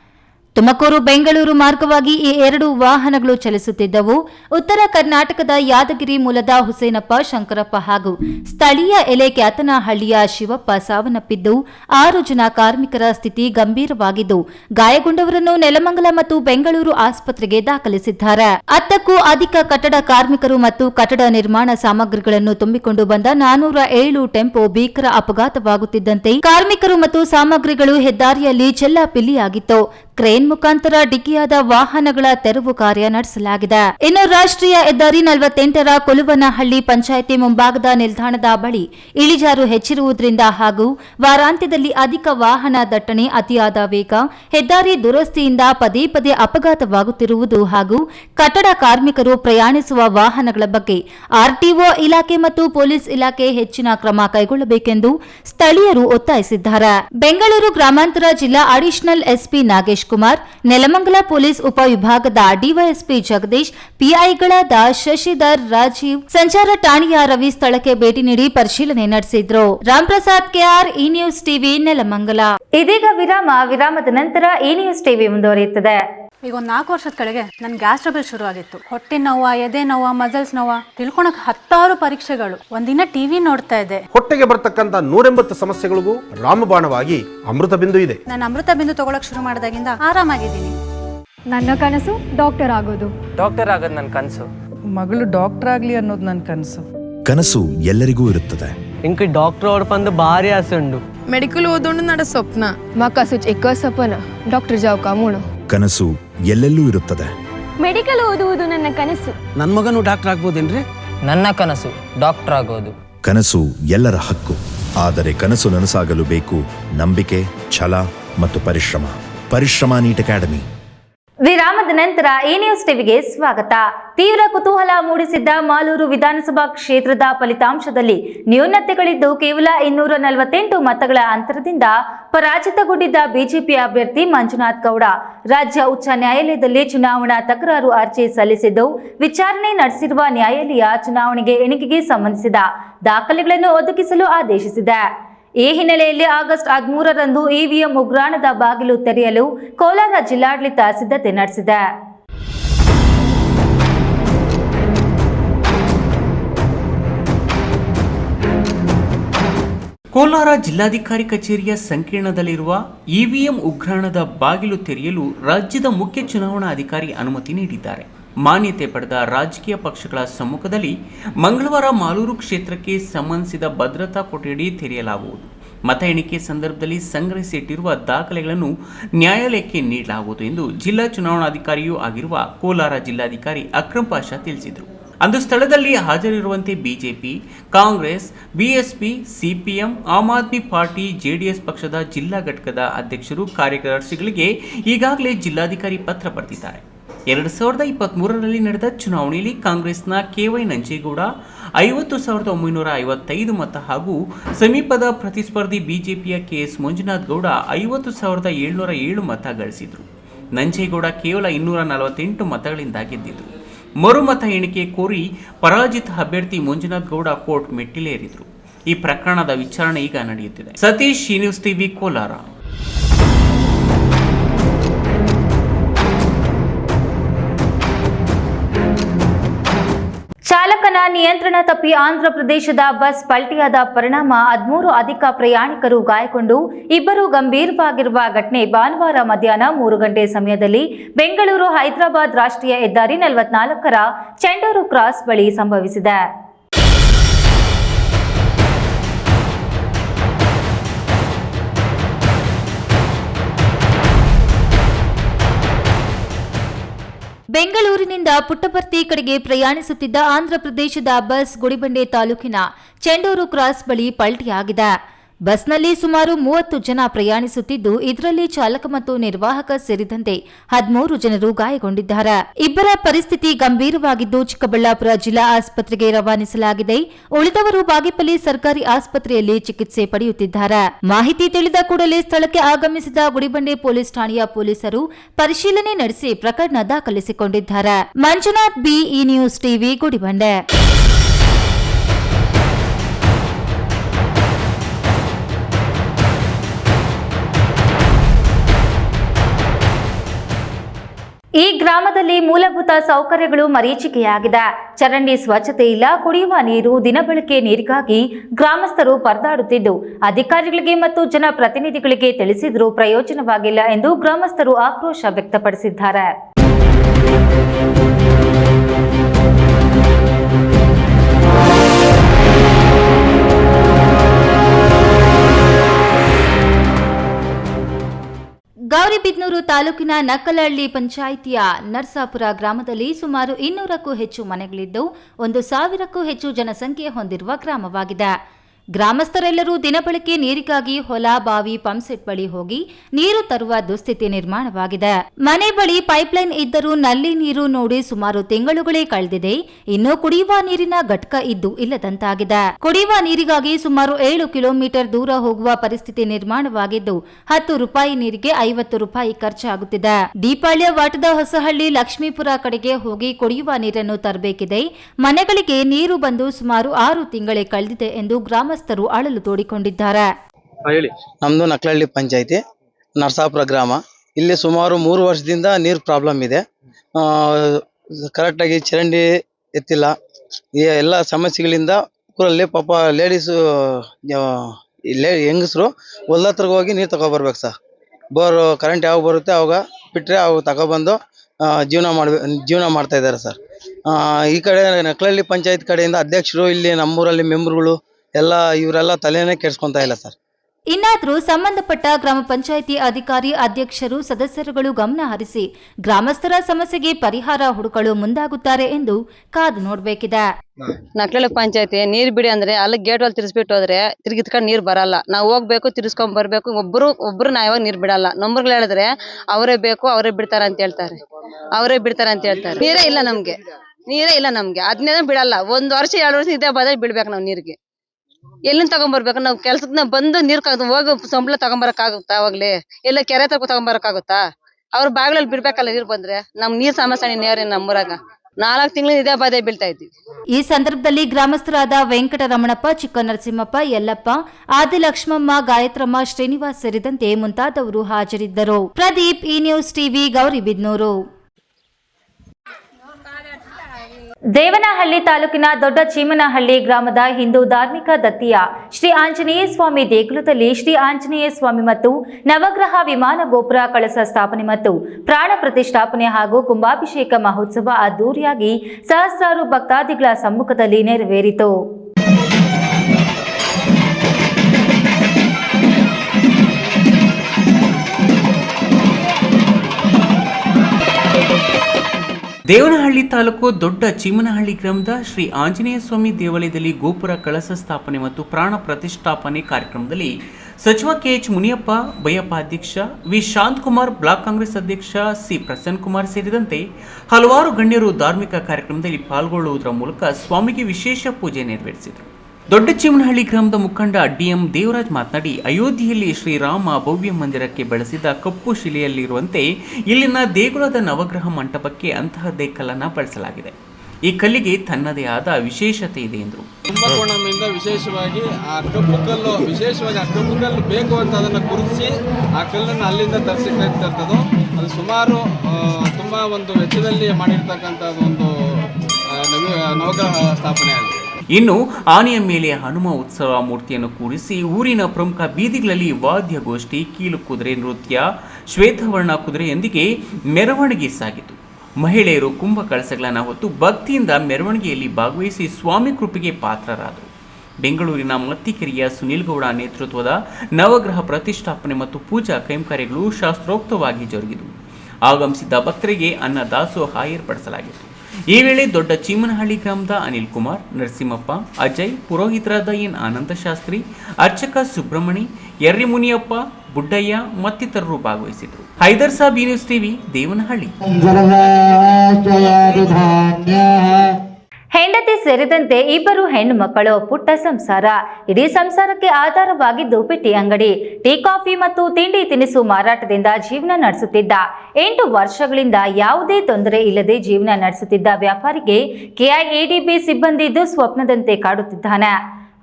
ತುಮಕೂರು, ಬೆಂಗಳೂರು ಮಾರ್ಗವಾಗಿ ಈ ಎರಡು ವಾಹನಗಳು ಚಲಿಸುತ್ತಿದ್ದವು. ಉತ್ತರ ಕರ್ನಾಟಕದ ಯಾದಗಿರಿ ಮೂಲದ ಹುಸೇನಪ್ಪ ಶಂಕರಪ್ಪ ಹಾಗೂ ಸ್ಥಳೀಯ ಎಲೆ ಕ್ಯಾತನಹಳ್ಳಿಯ ಶಿವಪ್ಪ ಸಾವನ್ನಪ್ಪಿದ್ದು, ಆರು ಜನ ಕಾರ್ಮಿಕರ ಸ್ಥಿತಿ ಗಂಭೀರವಾಗಿದ್ದು, ಗಾಯಗೊಂಡವರನ್ನು ನೆಲಮಂಗಲ ಮತ್ತು ಬೆಂಗಳೂರು ಆಸ್ಪತ್ರೆಗೆ ದಾಖಲಿಸಿದ್ದಾರೆ. ಹತ್ತಕ್ಕೂ ಅಧಿಕ ಕಟ್ಟಡ ಕಾರ್ಮಿಕರು ಮತ್ತು ಕಟ್ಟಡ ನಿರ್ಮಾಣ ಸಾಮಗ್ರಿಗಳನ್ನು ತುಂಬಿಕೊಂಡು ಬಂದ ನಾನೂರ ಏಳು ಟೆಂಪೋ ಭೀಕರ ಅಪಘಾತವಾಗುತ್ತಿದ್ದಂತೆ ಕಾರ್ಮಿಕರು ಮತ್ತು ಸಾಮಗ್ರಿಗಳು ಹೆದ್ದಾರಿಯಲ್ಲಿ ಚೆಲ್ಲಾಪಿಲ್ಲಿಯಾಗಿತ್ತು. ಕ್ರೇನ್ ಮುಖಾಂತರ ಡಿಕ್ಕಿಯಾದ ವಾಹನಗಳ ತೆರವು ಕಾರ್ಯ ನಡೆಸಲಾಗಿದೆ. ಇನ್ನು ರಾಷ್ಟ್ರೀಯ ಹೆದ್ದಾರಿ ನಲವತ್ತೆಂಟರ ಕೊಲುವನಹಳ್ಳಿ ಪಂಚಾಯಿತಿ ಮುಂಭಾಗದ ನಿಲ್ದಾಣದ ಬಳಿ ಇಳಿಜಾರು ಹೆಚ್ಚಿರುವುದರಿಂದ ಹಾಗೂ ವಾರಾಂತ್ಯದಲ್ಲಿ ಅಧಿಕ ವಾಹನ ದಟ್ಟಣೆ ಅತಿಯಾದ ವೇಗ ಹೆದ್ದಾರಿ ದುರಸ್ತಿಯಿಂದ ಪದೇ ಪದೇ ಅಪಘಾತವಾಗುತ್ತಿರುವುದು ಹಾಗೂ ಕಟ್ಟಡ ಕಾರ್ಮಿಕರು ಪ್ರಯಾಣಿಸುವ ವಾಹನಗಳ ಬಗ್ಗೆ ಆರ್ಟಿಒ ಇಲಾಖೆ ಮತ್ತು ಪೊಲೀಸ್ ಇಲಾಖೆ ಹೆಚ್ಚಿನ ಕ್ರಮ ಕೈಗೊಳ್ಳಬೇಕೆಂದು ಸ್ಥಳೀಯರು ಒತ್ತಾಯಿಸಿದ್ದಾರೆ. ಬೆಂಗಳೂರು ಗ್ರಾಮಾಂತರ ಜಿಲ್ಲಾ additional SP Nagesh Kumar Nelamangala police ಉಪವಿಭಾಗದ ಡಿವೈಎಸ್ಪಿ ಜಗದೀಶ್ ಪಿಐಗಳಾದ ಶಶಿಧರ್, ರಾಜೀವ್, ಸಂಚಾರ ಠಾಣೆಯ ರವಿ ಸ್ಥಳಕ್ಕೆ ಭೇಟಿ ನೀಡಿ ಪರಿಶೀಲನೆ ನಡೆಸಿದ್ರು. Ramprasad KR, E news TV, Nelamangala. ಇದೀಗ ವಿರಾಮ, ವಿರಾಮದ ನಂತರ ಇ ನ್ಯೂಸ್ ಟಿವಿ ಮುಂದುವರಿಯುತ್ತದೆ. ಈಗ ಒಂದು ನಾಲ್ಕು ವರ್ಷದ ಕೆಳಗೆ ನನ್ನ ಗ್ಯಾಸ್ ಟ್ರಬಲ್ ಶುರು ಆಗಿತ್ತು. ಹೊಟ್ಟೆ ನೋವ ಎದೆ ನೋವ ಮಸಲ್ಸ್ ನೋವ ತಿಳ್ಕೊಳಕ್ ಹತ್ತಾರು ಪರೀಕ್ಷೆಗಳು. ಒಂದಿನ ಟಿವಿ ನೋಡ್ತಾ ಇದ್ದೆ. ಹೊಟ್ಟೆಗೆ ಬರ್ತಕ್ಕಂತ ನೂರೆಂಬತ್ತು ಸಮಸ್ಯೆಗಳಿಗೂ ರಾಮಬಾಣವಾಗಿ ಅಮೃತ ಬಿಂದು ಇದೆ. ನಾನು ಅಮೃತ ಬಿಂದು ತಗೊಳಕ್ ಶುರು ಮಾಡಿದಾಗಿಂದ ಆರಾಮಾಗಿದ್ದೀನಿ. ನನ್ನ ಕನಸು ಡಾಕ್ಟರ್ ಆಗೋದು. ಡಾಕ್ಟರ್ ಆಗೋದು ನನ್ನ ಕನಸು. ಮಗಳು ಡಾಕ್ಟರ್ ಆಗ್ಲಿ ಅನ್ನೋದು ನನ್ನ ಕನಸು. ಕನಸು ಎಲ್ಲರಿಗೂ ಇರುತ್ತದೆ. ಇಂಕ ಡಾಕ್ಟರ್ ಓಡ್ಪಂದು ಭಾರಿ ಆಸೆ ಉಂಡು. ಮೆಡಿಕಲ್ ಓದೋಣ ನಡ ಸ್ವಪ್ನ. ಮಕ್ಕ ಸುಚ್ ಎಕ್ಕ ಸ್ವಪ್ನ ಡಾಕ್ಟರ್ ಜಾವ್ ಕಾಮೂಣ ಕನಸು ಎಲ್ಲೆಲ್ಲೂ ಇರುತ್ತದೆ. ಮೆಡಿಕಲ್ ಓದುವುದು ನನ್ನ ಕನಸು. ನನ್ನ ಮಗನು ಡಾಕ್ಟರ್ ಆಗ್ಬೋದೇನ್ರಿ? ನನ್ನ ಕನಸು ಡಾಕ್ಟರ್ ಆಗೋದು. ಕನಸು ಎಲ್ಲರ ಹಕ್ಕು. ಆದರೆ ಕನಸು ನನಸಾಗಲು ಬೇಕು ನಂಬಿಕೆ ಛಲ ಮತ್ತು ಪರಿಶ್ರಮ. ಪರಿಶ್ರಮ ನೀಟ್ ಅಕಾಡೆಮಿ. ವಿರಾಮದ ನಂತರ ಈ ನ್ಯೂಸ್ ಟಿವಿಗೆ ಸ್ವಾಗತ. ತೀವ್ರ ಕುತೂಹಲ ಮೂಡಿಸಿದ್ದ ಮಾಲೂರು ವಿಧಾನಸಭಾ ಕ್ಷೇತ್ರದ ಫಲಿತಾಂಶದಲ್ಲಿ ನ್ಯೂನತೆಗಳಿದ್ದು ಕೇವಲ ಇನ್ನೂರ ನಲವತ್ತೆಂಟು ಮತಗಳ ಅಂತರದಿಂದ ಪರಾಜಿತಗೊಂಡಿದ್ದ ಬಿಜೆಪಿ ಅಭ್ಯರ್ಥಿ ಮಂಜುನಾಥ್ ಗೌಡ. ರಾಜ್ಯ ಉಚ್ಚ ನ್ಯಾಯಾಲಯದಲ್ಲಿ ಚುನಾವಣಾ ತಕರಾರು ಅರ್ಜಿ ಸಲ್ಲಿಸಿದ್ದು, ವಿಚಾರಣೆ ನಡೆಸಿರುವ ನ್ಯಾಯಾಲಯ ಚುನಾವಣೆಗೆ ಎಣಿಕೆಗೆ ಸಂಬಂಧಿಸಿದ ದಾಖಲೆಗಳನ್ನು ಒದಗಿಸಲು ಆದೇಶಿಸಿದೆ. ಈ ಹಿನ್ನೆಲೆಯಲ್ಲಿ ಆಗಸ್ಟ್ ಹದಿಮೂರರಂದು ಇವಿಎಂ ಉಗ್ರಾಣದ ಬಾಗಿಲು ತೆರೆಯಲು ಕೋಲಾರ ಜಿಲ್ಲಾಡಳಿತ ಸಿದ್ಧತೆ ನಡೆಸಿದೆ. ಕೋಲಾರ ಜಿಲ್ಲಾಧಿಕಾರಿ ಕಚೇರಿಯ ಸಂಕೀರ್ಣದಲ್ಲಿರುವ ಇವಿಎಂ ಉಗ್ರಾಣದ ಬಾಗಿಲು ತೆರೆಯಲು ರಾಜ್ಯದ ಮುಖ್ಯ ಚುನಾವಣಾ ಅಧಿಕಾರಿ ಅನುಮತಿ ನೀಡಿದ್ದಾರೆ. ಮಾನ್ಯತೆ ಪಡೆದ ರಾಜಕೀಯ ಪಕ್ಷಗಳ ಸಮ್ಮುಖದಲ್ಲಿ ಮಂಗಳವಾರ ಮಾಲೂರು ಕ್ಷೇತ್ರಕ್ಕೆ ಸಂಬಂಧಿಸಿದ ಭದ್ರತಾ ಕೊಠಡಿ ತೆರೆಯಲಾಗುವುದು. ಮತ ಎಣಿಕೆ ಸಂದರ್ಭದಲ್ಲಿ ಸಂಗ್ರಹಿಸಿಟ್ಟಿರುವ ದಾಖಲೆಗಳನ್ನು ನ್ಯಾಯಾಲಯಕ್ಕೆ ನೀಡಲಾಗುವುದು ಎಂದು ಜಿಲ್ಲಾ ಚುನಾವಣಾಧಿಕಾರಿಯೂ ಆಗಿರುವ ಕೋಲಾರ ಜಿಲ್ಲಾಧಿಕಾರಿ ಅಕ್ರಮ್ ಪಾಷಾ ತಿಳಿಸಿದರು. ಅಂದು ಸ್ಥಳದಲ್ಲಿ ಹಾಜರಿರುವಂತೆ BJP, Congress, BSP, CPM, Aam Aadmi Party, JDS ಪಕ್ಷದ ಜಿಲ್ಲಾ ಘಟಕದ ಅಧ್ಯಕ್ಷರು ಕಾರ್ಯದರ್ಶಿಗಳಿಗೆ ಈಗಾಗಲೇ ಜಿಲ್ಲಾಧಿಕಾರಿ ಪತ್ರ ಬರೆದಿದ್ದಾರೆ. ಎರಡು ಸಾವಿರದ ಇಪ್ಪತ್ತ್ಮೂರರಲ್ಲಿ ನಡೆದ ಚುನಾವಣೆಯಲ್ಲಿ ಕಾಂಗ್ರೆಸ್ನ ಕೆ ವೈ ನಂಜೇಗೌಡ ಐವತ್ತು ಸಾವಿರದ ಒಂಬೈನೂರ ಐವತ್ತೈದು ಮತ ಹಾಗೂ ಸಮೀಪದ ಪ್ರತಿಸ್ಪರ್ಧಿ ಬಿಜೆಪಿಯ ಕೆಎಸ್ ಮಂಜುನಾಥ್ ಗೌಡ ಐವತ್ತು ಸಾವಿರದ ಏಳ್ನೂರ ಏಳು ಮತ ಗಳಿಸಿದರು. ನಂಜೇಗೌಡ ಕೇವಲ ಇನ್ನೂರ ನಲವತ್ತೆಂಟು ಮತಗಳಿಂದ ಗೆದ್ದಿದ್ದರು ಮರುಮತ ಎಣಿಕೆ ಕೋರಿ ಪರಾಜಿತ ಅಭ್ಯರ್ಥಿ ಮಂಜುನಾಥ್ ಗೌಡ ಕೋರ್ಟ್ ಮೆಟ್ಟಿಲೇರಿದರು. ಈ ಪ್ರಕರಣದ ವಿಚಾರಣೆ ಈಗ ನಡೆಯುತ್ತಿದೆ. Satish news TV Kolar. ನಿಯಂತ್ರಣ ತಪ್ಪಿ ಆಂಧ್ರಪ್ರದೇಶದ ಬಸ್ ಪಲ್ಟಿಯಾದ ಪರಿಣಾಮ ಹದಿಮೂರು ಅಧಿಕ ಪ್ರಯಾಣಿಕರು ಗಾಯಗೊಂಡು ಇಬ್ಬರು ಗಂಭೀರವಾಗಿರುವ ಘಟನೆ ಭಾನುವಾರ ಮಧ್ಯಾಹ್ನ ಮೂರು ಗಂಟೆ ಸಮಯದಲ್ಲಿ ಬೆಂಗಳೂರು ಹೈದರಾಬಾದ್ ರಾಷ್ಟ್ರೀಯ ಹೆದ್ದಾರಿ ನಲವತ್ನಾಲ್ಕರ ಚೆಂಡೂರು ಕ್ರಾಸ್ ಬಳಿ ಸಂಭವಿಸಿದೆ. ಬೆಂಗಳೂರಿನಿಂದ ಪುಟ್ಟಪರ್ತಿ ಕಡೆಗೆ ಪ್ರಯಾಣಿಸುತ್ತಿದ್ದ ಆಂಧ್ರಪ್ರದೇಶದ ಬಸ್ ಗುಡಿಬಂಡೆ ತಾಲೂಕಿನ ಚೆಂಡೂರು ಕ್ರಾಸ್ ಬಳಿ ಪಲ್ಟಿಯಾಗಿದೆ. ಬಸ್ನಲ್ಲಿ ಸುಮಾರು ಮೂವತ್ತು ಜನ ಪ್ರಯಾಣಿಸುತ್ತಿದ್ದು, ಇದರಲ್ಲಿ ಚಾಲಕ ಮತ್ತು ನಿರ್ವಾಹಕ ಸೇರಿದಂತೆ ಹದಿಮೂರು ಜನರು ಗಾಯಗೊಂಡಿದ್ದಾರೆ. ಇಬ್ಬರ ಪರಿಸ್ಥಿತಿ ಗಂಭೀರವಾಗಿದ್ದು, ಚಿಕ್ಕಬಳ್ಳಾಪುರ ಜಿಲ್ಲಾ ಆಸ್ಪತ್ರೆಗೆ ರವಾನಿಸಲಾಗಿದೆ. ಉಳಿದವರು ಬಾಗೇಪಲ್ಲಿ ಸರ್ಕಾರಿ ಆಸ್ಪತ್ರೆಯಲ್ಲಿ ಚಿಕಿತ್ಸೆ ಪಡೆಯುತ್ತಿದ್ದಾರೆ. ಮಾಹಿತಿ ತಿಳಿದ ಕೂಡಲೇ ಸ್ಥಳಕ್ಕೆ ಆಗಮಿಸಿದ ಗುಡಿಬಂಡೆ ಪೊಲೀಸ್ ಠಾಣೆಯ ಪೊಲೀಸರು ಪರಿಶೀಲನೆ ನಡೆಸಿ ಪ್ರಕರಣ ದಾಖಲಿಸಿಕೊಂಡಿದ್ದಾರೆ. Manjunath B E news TV Gudibande. ಈ ಗ್ರಾಮದಲ್ಲಿ ಮೂಲಭೂತ ಸೌಕರ್ಯಗಳು ಮರೀಚಿಕೆಯಾಗಿದೆ. ಚರಂಡಿ ಸ್ವಚ್ಛತೆ ಇಲ್ಲ, ಕುಡಿಯುವ ನೀರು ದಿನಬಳಕೆ ನೀರಿಗಾಗಿ ಗ್ರಾಮಸ್ಥರು ಪರದಾಡುತ್ತಿದ್ದು, ಅಧಿಕಾರಿಗಳಿಗೆ ಮತ್ತು ಜನಪ್ರತಿನಿಧಿಗಳಿಗೆ ತಿಳಿಸಿದರೂ ಪ್ರಯೋಜನವಾಗಿಲ್ಲ ಎಂದು ಗ್ರಾಮಸ್ಥರು ಆಕ್ರೋಶ ವ್ಯಕ್ತಪಡಿಸಿದ್ದಾರೆ. ಗೌರಿಬಿದನೂರು ತಾಲೂಕಿನ ನಕ್ಕಲಹಳ್ಳಿ ಪಂಚಾಯಿತಿಯ ನರ್ಸಾಪುರ ಗ್ರಾಮದಲ್ಲಿ ಸುಮಾರು ಇನ್ನೂರಕ್ಕೂ ಹೆಚ್ಚು ಮನೆಗಳಿದ್ದು, ಒಂದು ಸಾವಿರಕ್ಕೂ ಹೆಚ್ಚು ಜನಸಂಖ್ಯೆ ಹೊಂದಿರುವ ಗ್ರಾಮವಾಗಿದೆ. ಗ್ರಾಮಸ್ಥರೆಲ್ಲರೂ ದಿನಬಳಕೆ ನೀರಿಗಾಗಿ ಹೊಲ, ಬಾವಿ ಪಂಪ್ಸೆಟ್ ಬಳಿ ಹೋಗಿ ನೀರು ತರುವ ದುಸ್ಥಿತಿ ನಿರ್ಮಾಣವಾಗಿದೆ. ಮನೆ ಬಳಿ ಪೈಪ್ಲೈನ್ ಇದ್ದರೂ ನಲ್ಲಿ ನೀರು ನೋಡಿ ಸುಮಾರು ತಿಂಗಳುಗಳೇ ಕಳೆದಿದೆ. ಇನ್ನು ಕುಡಿಯುವ ನೀರಿನ ಘಟಕ ಇದ್ದು ಇಲ್ಲದಂತಾಗಿದೆ. ಕುಡಿಯುವ ನೀರಿಗಾಗಿ ಸುಮಾರು ಏಳು ಕಿಲೋಮೀಟರ್ ದೂರ ಹೋಗುವ ಪರಿಸ್ಥಿತಿ ನಿರ್ಮಾಣವಾಗಿದ್ದು, ಹತ್ತು ರೂಪಾಯಿ ನೀರಿಗೆ ಐವತ್ತು ರೂಪಾಯಿ ಖರ್ಚಾಗುತ್ತಿದೆ. ದೀಪಾಳ್ಯ ವಾಟದ ಹೊಸಹಳ್ಳಿ ಲಕ್ಷ್ಮೀಪುರ ಕಡೆಗೆ ಹೋಗಿ ಕುಡಿಯುವ ನೀರನ್ನು ತರಬೇಕಿದೆ. ಮನೆಗಳಿಗೆ ನೀರು ಬಂದು ಸುಮಾರು ಆರು ತಿಂಗಳೇ ಕಳೆದಿದೆ ಎಂದು ಗ್ರಾಮಸ್ಥರು ಅಳಲು ತೋಡಿಕೊಂಡಿದ್ದಾರೆ. ನಮ್ದು ನಕ್ಲಹಳ್ಳಿ ಪಂಚಾಯತಿ ನರಸಾಪುರ ಗ್ರಾಮ. ಇಲ್ಲಿ ಸುಮಾರು ಮೂರು ವರ್ಷದಿಂದ ನೀರು ಪ್ರಾಬ್ಲಮ್ ಇದೆ. ಕರೆಕ್ಟಾಗಿ ಚರಂಡಿ ಎತ್ತಿಲ್ಲ. ಈ ಎಲ್ಲ ಸಮಸ್ಯೆಗಳಿಂದ ಊರಲ್ಲಿ ಪಾಪ ಲೇಡೀಸ್ ಲೇ ಹೆಂಗಸರು ಹೊಲ್ದ ಹತ್ರಕ್ಕೆ ಹೋಗಿ ನೀರು ತಗೊಬರ್ಬೇಕು ಸರ್. ಬೋರ್ ಕರೆಂಟ್ ಯಾವಾಗ ಬರುತ್ತೆ ಅವಾಗ ಬಿಟ್ಟರೆ ಅವಾಗ ತಗೊಬಂದು ಜೀವನ ಮಾಡ್ಬೇ ಜೀವನ ಮಾಡ್ತಾ ಇದ್ದಾರೆ ಸರ್. ಆ, ಈ ಕಡೆ ನಕ್ಲಹಳ್ಳಿ ಪಂಚಾಯತ್ ಕಡೆಯಿಂದ ಅಧ್ಯಕ್ಷರು ಇಲ್ಲಿ ನಮ್ಮೂರಲ್ಲಿ ಮೆಂಬರ್ಗಳು ಎಲ್ಲ ಇವರೆಲ್ಲ ತಲೆನೇ ಕೆಡಿಸ್ಕೊಂತ ಇಲ್ಲ ಸರ್. ಇನ್ನಾದರೂ ಸಂಬಂಧಪಟ್ಟ ಗ್ರಾಮ ಪಂಚಾಯಿತಿ ಅಧಿಕಾರಿ ಅಧ್ಯಕ್ಷರು ಸದಸ್ಯರುಗಳು ಗಮನ ಹರಿಸಿ ಗ್ರಾಮಸ್ಥರ ಸಮಸ್ಯೆಗೆ ಪರಿಹಾರ ಹುಡುಕಲು ಮುಂದಾಗುತ್ತಾರೆ ಎಂದು ಕಾದು ನೋಡಬೇಕಿದೆ. ನಕ್ಲಳ್ಳಿ ಪಂಚಾಯತಿ ನೀರ್ ಬಿಡಿ ಅಂದ್ರೆ ಅಲ್ಲಿ ಗೇಟ್ ಅಲ್ಲಿ ತಿರ್ಸ್ಬಿಟ್ಟು ಹೋದ್ರೆ ತಿರ್ಗಿತ್ಕೊಂಡ್ ನೀರ್ ಬರಲ್ಲ. ನಾವು ಹೋಗ್ಬೇಕು ತಿರ್ಸ್ಕೊಂಡ್ ಬರ್ಬೇಕು ಒಬ್ರು ಒಬ್ರು ಯಾವಾಗ ನೀರ್ ಬಿಡಲ್ಲ. ನಂಬರ್ಗಳು ಹೇಳಿದ್ರೆ ಅವರೇ ಬೇಕು ಅವರೇ ಬಿಡ್ತಾರ ಅಂತ ಹೇಳ್ತಾರೆ. ಅವರೇ ಬಿಡ್ತಾರ ಅಂತ ಹೇಳ್ತಾರೆ. ನೀರೇ ಇಲ್ಲ ನಮ್ಗೆ. ನೀರೇ ಇಲ್ಲ ನಮ್ಗೆ. ಅದನ್ನೇ ಬಿಡಲ್ಲ. ಒಂದ್ ವರ್ಷ ಎರಡು ವರ್ಷ ಇದೇ ಬದ ಬಿಡ್ಬೇಕು ನಾವ್ ನೀರ್ಗೆ. ಎಲ್ಲಿಂದ ತಗೊಂಬರ್ಬೇಕು? ನಾವು ಕೆಲಸಕ್ಕೆ ಬಂದು ನೀರು ಕಾದು ಹೋಗಿ ಸಂಬಳ ತಗೊಂಬರಕ್ ಆಗುತ್ತಾ ಅವಾಗ್ಲೇ? ಎಲ್ಲ ಕೆರೆ ತಗೋ ತಗೊಂಬರಕ್ ಆಗುತ್ತಾ ಅವ್ರ ಬಾಗಿಲಲ್ಲಿ ಬಿಡ್ಬೇಕಲ್ಲ ನೀರು ಬಂದ್ರೆ? ನಮ್ ನೀರ್ ಸಮಸ್ಯೆ ನೇರಿ ನಮ್ಮೂರಾಗ ನಾಲ್ಕು ತಿಂಗಳು ಇದೇ ಬಾಧೆ ಬೀಳ್ತಾ ಇದ್ವಿ ಈ ಸಂದರ್ಭದಲ್ಲಿ ಗ್ರಾಮಸ್ಥರಾದ ವೆಂಕಟರಮಣಪ್ಪ, ಚಿಕ್ಕನರಸಿಂಹಪ್ಪ, ಯಲ್ಲಪ್ಪ, ಆದಿಲಕ್ಷ್ಮಮ್ಮ, ಗಾಯತ್ರಮ್ಮ, ಶ್ರೀನಿವಾಸ್ ಸೇರಿದಂತೆ ಮುಂತಾದವರು ಹಾಜರಿದ್ದರು. Pradeep E news TV Gauribidanur Devanahalli ತಾಲೂಕಿನ ದೊಡ್ಡ ಚೀಮನಹಳ್ಳಿ ಗ್ರಾಮದ ಹಿಂದೂ ಧಾರ್ಮಿಕ ದತ್ತಿಯ ಶ್ರೀ ಆಂಜನೇಯ ಸ್ವಾಮಿ ದೇಗುಲದಲ್ಲಿ ಶ್ರೀ ಆಂಜನೇಯ ಸ್ವಾಮಿ ಮತ್ತು ನವಗ್ರಹ ವಿಮಾನ ಗೋಪುರ ಕಳಸ ಸ್ಥಾಪನೆ ಮತ್ತು ಪ್ರಾಣ ಪ್ರತಿಷ್ಠಾಪನೆ ಹಾಗೂ ಕುಂಭಾಭಿಷೇಕ ಮಹೋತ್ಸವ ಅದ್ದೂರಿಯಾಗಿ ಸಹಸ್ರಾರು ಭಕ್ತಾದಿಗಳ ಸಮ್ಮುಖದಲ್ಲಿ ನೆರವೇರಿತು. ದೇವನಹಳ್ಳಿ ತಾಲೂಕು ದೊಡ್ಡ ಚಿಮ್ಮನಹಳ್ಳಿ ಗ್ರಾಮದ ಶ್ರೀ ಆಂಜನೇಯ ಸ್ವಾಮಿ ದೇವಾಲಯದಲ್ಲಿ ಗೋಪುರ ಕಳಸ ಸ್ಥಾಪನೆ ಮತ್ತು ಪ್ರಾಣ ಪ್ರತಿಷ್ಠಾಪನೆ ಕಾರ್ಯಕ್ರಮದಲ್ಲಿ ಸಚಿವ ಕೆಎಚ್ ಮುನಿಯಪ್ಪ, ಬೈಯಪ್ಪ ಅಧ್ಯಕ್ಷ, ವಿ ಶಾಂತಕುಮಾರ್ ಬ್ಲಾಕ್ ಕಾಂಗ್ರೆಸ್ ಅಧ್ಯಕ್ಷ, ಸಿ ಪ್ರಸನ್ನ ಕುಮಾರ್ ಸೇರಿದಂತೆ ಹಲವಾರು ಗಣ್ಯರು ಧಾರ್ಮಿಕ ಕಾರ್ಯಕ್ರಮದಲ್ಲಿ ಪಾಲ್ಗೊಳ್ಳುವುದರ ಮೂಲಕ ಸ್ವಾಮಿಗೆ ವಿಶೇಷ ಪೂಜೆ ನೆರವೇರಿಸಿದರು. ದೊಡ್ಡ ಚಿಮ್ಮನಹಳ್ಳಿ ಗ್ರಾಮದ ಮುಖಂಡ ಡಿಎಂ ದೇವರಾಜ್ ಮಾತನಾಡಿ, ಅಯೋಧ್ಯೆಯಲ್ಲಿ ಶ್ರೀರಾಮ ಭವ್ಯ ಮಂದಿರಕ್ಕೆ ಬಳಸಿದ ಕಪ್ಪು ಶಿಲೆಯಲ್ಲಿರುವಂತೆ ಇಲ್ಲಿನ ದೇಗುಲದ ನವಗ್ರಹ ಮಂಟಪಕ್ಕೆ ಅಂತಹದ್ದೇ ಕಲ್ಲನ್ನು ಬಳಸಲಾಗಿದೆ. ಈ ಕಲ್ಲಿಗೆ ತನ್ನದೇ ಆದ ವಿಶೇಷತೆ ಇದೆ ಎಂದರು. ಕುಂಭಕೋಣದಿಂದ ವಿಶೇಷವಾಗಿ ಆ ಕಪ್ಪು ಕಲ್ಲು, ವಿಶೇಷವಾಗಿ ಆ ಕಪ್ಪು ಕಲ್ಲು ಬೇಕು ಅಂತ ಅದನ್ನು ಗುರುತಿಸಿ ಆ ಕಲ್ಲನ್ನು ಅಲ್ಲಿಂದ ತರಿಸಿರ್ತಕ್ಕಂಥದ್ದು ಅದು ಸುಮಾರು ತುಂಬ ಒಂದು ವೆಚ್ಚದಲ್ಲಿ ಮಾಡಿರ್ತಕ್ಕಂಥ ಒಂದು ನವಗ್ರಹ ಸ್ಥಾಪನೆ ಆಗಿದೆ ಇನ್ನು ಆನೆಯ ಮೇಲೆ ಹನುಮ ಉತ್ಸವ ಮೂರ್ತಿಯನ್ನು ಕೂರಿಸಿ ಊರಿನ ಪ್ರಮುಖ ಬೀದಿಗಳಲ್ಲಿ ವಾದ್ಯಗೋಷ್ಠಿ ಕೀಲು ಕುದುರೆ ನೃತ್ಯ, ಶ್ವೇತವರ್ಣ ಕುದುರೆಯೊಂದಿಗೆ ಮೆರವಣಿಗೆ ಸಾಗಿತು. ಮಹಿಳೆಯರು ಕುಂಭ ಕಳಸಗಳನ್ನು ಹೊತ್ತು ಭಕ್ತಿಯಿಂದ ಮೆರವಣಿಗೆಯಲ್ಲಿ ಭಾಗವಹಿಸಿ ಸ್ವಾಮಿ ಕೃಪೆಗೆ ಪಾತ್ರರಾದರು. ಬೆಂಗಳೂರಿನ ಮತ್ತಿಕೆರೆಯ ಸುನೀಲ್ ಗೌಡ ನೇತೃತ್ವದ ನವಗ್ರಹ ಪ್ರತಿಷ್ಠಾಪನೆ ಮತ್ತು ಪೂಜಾ ಕೈಂಕರ್ಯಗಳು ಶಾಸ್ತ್ರೋಕ್ತವಾಗಿ ಜರುಗಿದವು. ಆಗಮಿಸಿದ್ದ ಭಕ್ತರಿಗೆ ಅನ್ನ ದಾಸೋಹ ಏರ್ಪಡಿಸಲಾಗಿತ್ತು. ಈ ವೇಳೆ ದೊಡ್ಡ ಚೀಮನಹಳ್ಳಿ ಗ್ರಾಮದ ಅನಿಲ್ ಕುಮಾರ್, ನರಸಿಂಹಪ್ಪ, ಅಜಯ್, ಪುರೋಹಿತರಾದ ಎನ್ ಆನಂದಶಾಸ್ತ್ರಿ ಅರ್ಚಕ ಸುಬ್ರಹ್ಮಣಿ, ಎರ್ರಿ ಮುನಿಯಪ್ಪ, ಬುಡ್ಡಯ್ಯ ಮತ್ತಿತರರು ಭಾಗವಹಿಸಿದರು ಹೈದರ್ ಸಾಬ್ ನ್ಯೂಸ್ ಟಿವಿ, ದೇವನಹಳ್ಳಿ. ಹೆಂಡತಿ ಸೇರಿದಂತೆ ಇಬ್ಬರು ಹೆಣ್ಣು ಮಕ್ಕಳು ಪುಟ್ಟ ಸಂಸಾರ. ಇಡೀ ಸಂಸಾರಕ್ಕೆ ಆಧಾರವಾಗಿದ್ದು ಪೆಟ್ಟಿ ಅಂಗಡಿ. ಟೀ, ಕಾಫಿ ಮತ್ತು ತಿಂಡಿ ತಿನಿಸು ಮಾರಾಟದಿಂದ ಜೀವನ ನಡೆಸುತ್ತಿದ್ದ. ಎಂಟು ವರ್ಷಗಳಿಂದ ಯಾವುದೇ ತೊಂದರೆ ಇಲ್ಲದೆ ಜೀವನ ನಡೆಸುತ್ತಿದ್ದ ವ್ಯಾಪಾರಿಗೆ ಕೆಐಎಡಿಬಿ ಸಿಬ್ಬಂದಿ ದುಸ್ವಪ್ನದಂತೆ ಕಾಡುತ್ತಿದ್ದಾನೆ.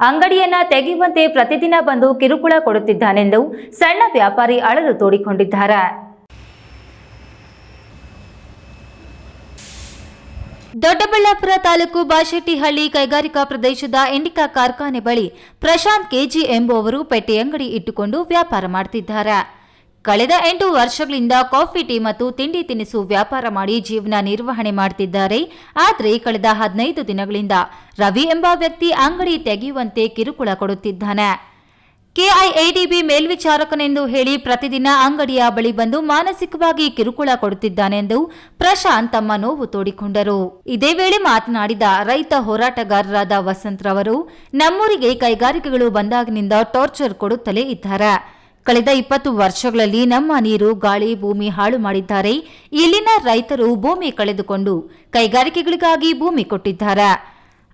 ಅಂಗಡಿಯನ್ನ ತೆಗೆಯುವಂತೆ ಪ್ರತಿದಿನ ಬಂದು ಕಿರುಕುಳ ಕೊಡುತ್ತಿದ್ದಾನೆಂದು ಸಣ್ಣ ವ್ಯಾಪಾರಿ ಅಳಲು ತೋಡಿಕೊಂಡಿದ್ದಾರೆ. ದೊಡ್ಡಬಳ್ಳಾಪುರ ತಾಲೂಕು ಬಾಶೆಟ್ಟಿಹಳ್ಳಿ ಕೈಗಾರಿಕಾ ಪ್ರದೇಶದ ಇಂಡಿಕಾ ಕಾರ್ಖಾನೆ ಬಳಿ ಪ್ರಶಾಂತ್ ಕೆಜಿ ಎಂಬುವವರು ಪೆಟ್ಟಿ ಅಂಗಡಿ ಇಟ್ಟುಕೊಂಡು ವ್ಯಾಪಾರ ಮಾಡುತ್ತಿದ್ದಾರೆ ಕಳೆದ ಎಂಟು ವರ್ಷಗಳಿಂದ ಕಾಫಿ, ಟೀ ಮತ್ತು ತಿಂಡಿ ತಿನಿಸು ವ್ಯಾಪಾರ ಮಾಡಿ ಜೀವನ ನಿರ್ವಹಣೆ ಮಾಡುತ್ತಿದ್ದಾರೆ ಆದರೆ ಕಳೆದ ಹದಿನೈದು ದಿನಗಳಿಂದ ರವಿ ಎಂಬ ವ್ಯಕ್ತಿ ಅಂಗಡಿ ತೆಗೆಯುವಂತೆ ಕಿರುಕುಳ ಕೊಡುತ್ತಿದ್ದಾನೆ. ಕೆಐಎಡಿಬಿ ಮೇಲ್ವಿಚಾರಕನೆಂದು ಹೇಳಿ ಪ್ರತಿದಿನ ಅಂಗಡಿಯ ಬಳಿ ಬಂದು ಮಾನಸಿಕವಾಗಿ ಕಿರುಕುಳ ಕೊಡುತ್ತಿದ್ದಾನೆಂದು ಪ್ರಶಾಂತ್ ತಮ್ಮ ನೋವು ತೋಡಿಕೊಂಡರು. ಇದೇ ವೇಳೆ ಮಾತನಾಡಿದ ರೈತ ಹೋರಾಟಗಾರರಾದ ವಸಂತ್ ರವರು, ನಮ್ಮೂರಿಗೆ ಕೈಗಾರಿಕೆಗಳು ಬಂದಾಗಿನಿಂದ ಟಾರ್ಚರ್ ಕೊಡುತ್ತಲೇ ಇದ್ದಾರೆ. ಕಳೆದ ಇಪ್ಪತ್ತು ವರ್ಷಗಳಲ್ಲಿ ನಮ್ಮ ನೀರು, ಗಾಳಿ, ಭೂಮಿ ಹಾಳು ಮಾಡಿದ್ದಾರೆ. ಇಲ್ಲಿನ ರೈತರು ಭೂಮಿ ಕಳೆದುಕೊಂಡು ಕೈಗಾರಿಕೆಗಳಿಗಾಗಿ ಭೂಮಿ ಕೊಟ್ಟಿದ್ದಾರೆ.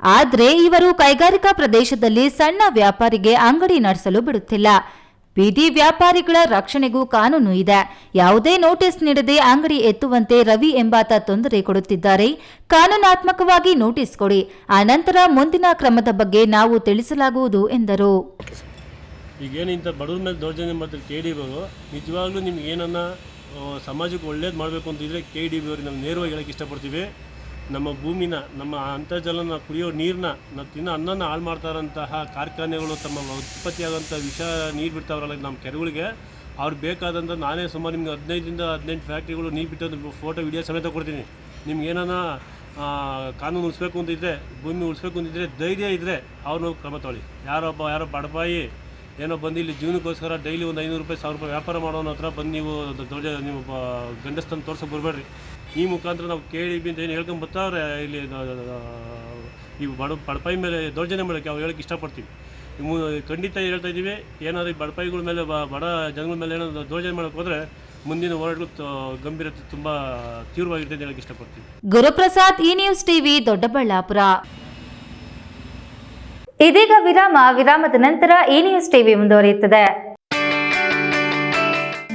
ಆದರೆ ಇವರು ಕೈಗಾರಿಕಾ ಪ್ರದೇಶದಲ್ಲಿ ಸಣ್ಣ ವ್ಯಾಪಾರಿಗೆ ಅಂಗಡಿ ನಡೆಸಲು ಬಿಡುತ್ತಿಲ್ಲ. ಬೀದಿ ವ್ಯಾಪಾರಿಗಳ ರಕ್ಷಣೆಗೂ ಕಾನೂನು ಇದೆ. ಯಾವುದೇ ನೋಟಿಸ್ ನೀಡದೆ ಅಂಗಡಿ ಎತ್ತುವಂತೆ ರವಿ ಎಂಬಾತ ತೊಂದರೆ ಕೊಡುತ್ತಿದ್ದಾರೆ. ಕಾನೂನಾತ್ಮಕವಾಗಿ ನೋಟಿಸ್ ಕೊಡಿ. ಆನಂತರ ಮುಂದಿನ ಕ್ರಮದ ಬಗ್ಗೆ ನಾವು ತಿಳಿಸಲಾಗುವುದು ಎಂದರು. ಈಗೇನು ಇಂಥ ಬಡವ್ರ ಮೇಲೆ ದೌರ್ಜನ್ಯ ಕೆ ಡಿ ನಿಜವಾಗ್ಲೂ ನಿಮ್ಗೆ ಏನನ್ನ ಸಮಾಜಕ್ಕೆ ಒಳ್ಳೇದು ಮಾಡಬೇಕು ಅಂತಿದ್ರೆ ಕೆ ಡಿ ಬಿ ನಾವು ನೇರವಾಗಿ ಹೇಳಕ್ಕೆ ಇಷ್ಟಪಡ್ತೀವಿ. ನಮ್ಮ ಭೂಮಿನ, ನಮ್ಮ ಅಂತರ್ಜಲನ ಕುಡಿಯೋ ನೀರನ್ನ ನಾವು ತಿನ್ನೋ ಅನ್ನನ ಹಾಳು ಮಾಡ್ತಾರಂತಹ ಕಾರ್ಖಾನೆಗಳು ತಮ್ಮ ಉತ್ಪತ್ತಿಯಾದಂಥ ವಿಷ ನೀರು ಬಿಡ್ತಾವ್ರಲ್ಲ ನಮ್ಮ ಕೆರೆಗಳಿಗೆ. ಅವ್ರು ಬೇಕಾದಂಥ ನಾನೇ ಸುಮಾರು ನಿಮ್ಗೆ ಹದಿನೈದರಿಂದ ಹದಿನೆಂಟು ಫ್ಯಾಕ್ಟ್ರಿಗಳು ನೀರು ಬಿಟ್ಟೋದು ಫೋಟೋ, ವಿಡಿಯೋ ಸಮೇತ ಕೊಡ್ತೀನಿ. ನಿಮ್ಗೆ ಏನಾನ ಕಾನೂನು ಉಳಿಸ್ಬೇಕು ಅಂತಿದ್ರೆ, ಭೂಮಿ ಉಳಿಸ್ಬೇಕು ಅಂತಿದ್ರೆ ಧೈರ್ಯ ಇದ್ದರೆ ಅವ್ರನ್ನ ಕ್ರಮ ತೊಗೊಳ್ಳಿ. ಯಾರೊಬ್ಬ, ಯಾರೋ ಬಡಬಾಯಿ ಏನೋ ಬಂದು ಇಲ್ಲಿ ಜೀವನಕ್ಕೋಸ್ಕರ ಡೈಲಿ ಒಂದು ಐನೂರು ರೂಪಾಯಿ, ಸಾವಿರ ರೂಪಾಯಿ ವ್ಯಾಪಾರ ಮಾಡೋನ ಹತ್ರ ಬಂದು ನೀವು ದೊಡ್ಡ ನೀವು ಗಂಡಸ್ತನ ತೋರ್ಸೋಕೆ ಬರಬೇಡ್ರಿ. ಈ ಮುಖಾಂತರ ನಾವು ಕೇಳಿ ಬಿಂದ ಅಂತ ಏನು ಹೇಳ್ಕೊಂಡು ಬರ್ತಾವ್ರೆ ಇಲ್ಲಿ ಈ ಬಡ ಬಡಪಾಯಿ ಮೇಲೆ ದೌರ್ಜನ್ಯ ಮಾಡೋಕ್ಕೆ ಅವ್ರು ಹೇಳಕ್ಕೆ ಇಷ್ಟಪಡ್ತೀವಿ. ಖಂಡಿತ ಹೇಳ್ತಾ ಇದ್ದೀವಿ ಏನಾದರೂ ಈ ಬಡಪಾಯಿಗಳ ಮೇಲೆ ಬಡ ಜನಗಳ ಮೇಲೆ ಏನಾದರೂ ದೌರ್ಜನ್ಯ ಮಾಡೋಕ್ಕೆ ಹೋದರೆ ಮುಂದಿನ ಹೋರಾಟಗಳು ಗಂಭೀರತೆ ತುಂಬ ತೀವ್ರವಾಗಿರುತ್ತೆ ಅಂತ ಹೇಳಕ್ಕೆ ಇಷ್ಟಪಡ್ತೀವಿ. ಗುರುಪ್ರಸಾದ್ ಈ ನ್ಯೂಸ್ ಟಿವಿ ದೊಡ್ಡಬಳ್ಳಾಪುರ. ಇದೀಗ ವಿರಾಮ ವಿರಾಮದ ನಂತರ ಈ ನ್ಯೂಸ್ ಟಿವಿ ಮುಂದುವರಿಯುತ್ತದೆ.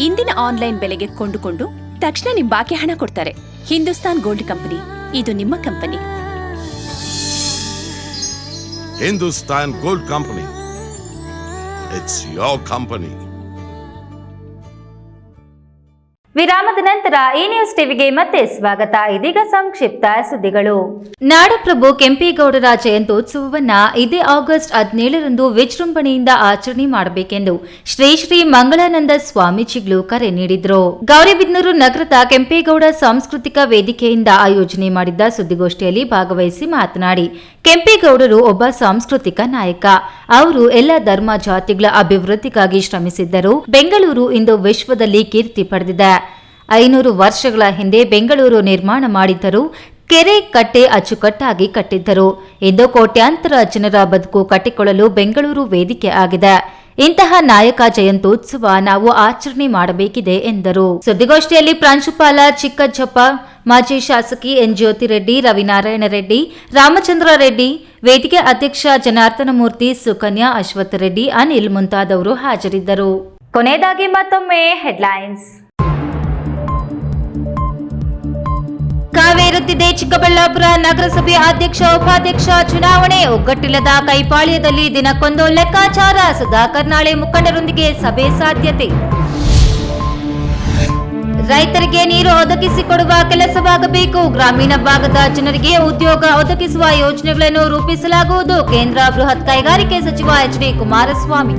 ಇಂದಿನ ಆನ್ಲೈನ್ ಬೆಲೆಗೆ ಕೊಂಡುಕೊಂಡು ತಕ್ಷಣ ನಿಮ್ ಬಾಕಿ ಹಣ ಕೊಡ್ತಾರೆ. Hindustan gold company. ಇದು ನಿಮ್ಮ company. Hindustan gold company. It's your company. ವಿರಾಮದ ನಂತರ ಈ ನ್ಯೂಸ್ ಟಿವಿಗೆ ಮತ್ತೆ ಸ್ವಾಗತ. ಇದೀಗ ಸಂಕ್ಷಿಪ್ತ ಸುದ್ದಿಗಳು. ನಾಡಪ್ರಭು ಕೆಂಪೇಗೌಡರ ಜಯಂತ್ಯೋತ್ಸವವನ್ನ ಇದೇ ಆಗಸ್ಟ್ ಹದಿನೇಳರಂದು ವಿಜೃಂಭಣೆಯಿಂದ ಆಚರಣೆ ಮಾಡಬೇಕೆಂದು ಶ್ರೀ ಶ್ರೀ ಮಂಗಳಾನಂದ ಸ್ವಾಮೀಜಿಗಳು ಕರೆ ನೀಡಿದ್ರು. ಗೌರಿಬಿದನೂರು ನಗರದ ಕೆಂಪೇಗೌಡ ಸಾಂಸ್ಕೃತಿಕ ವೇದಿಕೆಯಿಂದ ಆಯೋಜನೆ ಮಾಡಿದ್ದ ಸುದ್ದಿಗೋಷ್ಠಿಯಲ್ಲಿ ಭಾಗವಹಿಸಿ ಮಾತನಾಡಿ, ಕೆಂಪೇಗೌಡರು ಒಬ್ಬ ಸಾಂಸ್ಕೃತಿಕ ನಾಯಕ. ಅವರು ಎಲ್ಲ ಧರ್ಮ ಜಾತಿಗಳ ಅಭಿವೃದ್ಧಿಗಾಗಿ ಶ್ರಮಿಸಿದ್ದರು. ಬೆಂಗಳೂರು ಇಂದು ವಿಶ್ವದಲ್ಲಿ ಕೀರ್ತಿ ಪಡೆದಿದೆ. ಐನೂರು ವರ್ಷಗಳ ಹಿಂದೆ ಬೆಂಗಳೂರು ನಿರ್ಮಾಣ ಮಾಡಿದ್ದರು. ಕೆರೆ ಕಟ್ಟೆ ಅಚ್ಚುಕಟ್ಟಾಗಿ ಕಟ್ಟಿದ್ದರು. ಇಂದು ಕೋಟ್ಯಾಂತರ ಜನರ ಬದುಕು ಕಟ್ಟಿಕೊಳ್ಳಲು ಬೆಂಗಳೂರು ವೇದಿಕೆ ಆಗಿದೆ. ಇಂತಹ ನಾಯಕ ಜಯಂತ್ಯೋತ್ಸವ ನಾವು ಆಚರಣೆ ಮಾಡಬೇಕಿದೆ ಎಂದರು. ಸುದ್ದಿಗೋಷ್ಠಿಯಲ್ಲಿ ಪ್ರಾಂಶುಪಾಲ ಚಿಕ್ಕಜ್ಜಪ್ಪ, ಮಾಜಿ ಶಾಸಕಿ ಎನ್ ಜ್ಯೋತಿರೆಡ್ಡಿ ರವಿನಾರಾಯಣ ರೆಡ್ಡಿ, ರಾಮಚಂದ್ರ ರೆಡ್ಡಿ, ವೇದಿಕೆ ಅಧ್ಯಕ್ಷ ಜನಾರ್ದನ ಮೂರ್ತಿ, ಸುಕನ್ಯಾ ಅಶ್ವಥ್ ರೆಡ್ಡಿ, ಅನಿಲ್ ಮುಂತಾದವರು ಹಾಜರಿದ್ದರು. ಕೊನೆಯದಾಗಿ ಮತ್ತೊಮ್ಮೆ ಹೆಡ್ಲೈನ್ಸ್. ಕಾವೇರುತ್ತಿದೆ ಚಿಕ್ಕಬಳ್ಳಾಪುರ ನಗರಸಭೆ ಅಧ್ಯಕ್ಷ, ಉಪಾಧ್ಯಕ್ಷ ಚುನಾವಣೆ ಒಗ್ಗಟ್ಟಿಲ್ಲದ ಕೈಪಾಳ್ಯದಲ್ಲಿ ದಿನಕ್ಕೊಂದು ಲೆಕ್ಕಾಚಾರ. ಸುಧಾಕರ್ ನಾಳೆ ಮುಖಂಡರೊಂದಿಗೆ ಸಭೆ ಸಾಧ್ಯತೆ. ರೈತರಿಗೆ ನೀರು ಒದಗಿಸಿಕೊಡುವ ಕೆಲಸವಾಗಬೇಕು. ಗ್ರಾಮೀಣ ಭಾಗದ ಜನರಿಗೆ ಉದ್ಯೋಗ ಒದಗಿಸುವ ಯೋಜನೆಗಳನ್ನು ರೂಪಿಸಲಾಗುವುದು. ಕೇಂದ್ರ ಬೃಹತ್ ಕೈಗಾರಿಕೆ ಸಚಿವ ಎಚ್ ಡಿ ಕುಮಾರಸ್ವಾಮಿ.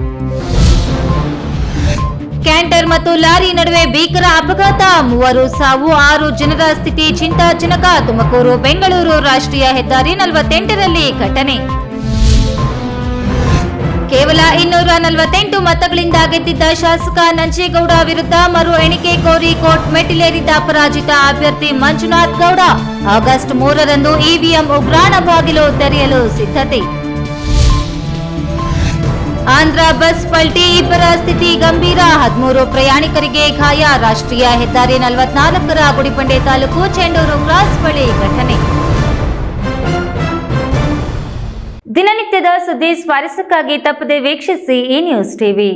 ಕ್ಯಾಂಟರ್ ಮತ್ತು ಲಾರಿ ನಡುವೆ ಭೀಕರ ಅಪಘಾತ. ಮೂವರು ಸಾವು, ಆರು ಜನರ ಸ್ಥಿತಿ ಚಿಂತಾಜನಕ. ತುಮಕೂರು, ಬೆಂಗಳೂರು ರಾಷ್ಟ್ರೀಯ ಹೆದ್ದಾರಿ ನಲವತ್ತೆಂಟರಲ್ಲಿ ಘಟನೆ. ಕೇವಲ ಇನ್ನೂರ ನಲವತ್ತೆಂಟು ಮತಗಳಿಂದ ಗೆದ್ದಿದ್ದ ಶಾಸಕ ನಂಜೇಗೌಡ ವಿರುದ್ಧ ಮರು ಎಣಿಕೆ ಕೋರಿ ಕೋರ್ಟ್ ಮೆಟ್ಟಿಲೇರಿದ್ದ ಪರಾಜಿತ ಅಭ್ಯರ್ಥಿ ಮಂಜುನಾಥ್ ಗೌಡ. ಆಗಸ್ಟ್ ಮೂರರಂದು ಇವಿಎಂ ಉಗ್ರಾಣ ಬಾಗಿಲು ತೆರೆಯಲು ಸಿದ್ಧತೆ. ಆಂಧ್ರ ಬಸ್ ಪಲ್ಟಿ ಇಬ್ಬರ ಸ್ಥಿತಿ ಗಂಭೀರ. ಹದಿಮೂರು ಪ್ರಯಾಣಿಕರಿಗೆ ಗಾಯ. ರಾಷ್ಟ್ರೀಯ ಹೆದ್ದಾರಿ ನಲವತ್ನಾಲ್ಕರ ಗುಡಿಬಂಡೆ ತಾಲೂಕು ಚೆಂಡೂರು ಕ್ರಾಸ್ ಬಳಿ ಘಟನೆ. ದಿನನಿತ್ಯದ ಸುದ್ದಿ ಸ್ವಾರಸ್ಯಕ್ಕಾಗಿ ತಪ್ಪದೆ ವೀಕ್ಷಿಸಿ ಈ ನ್ಯೂಸ್ ಟಿವಿ.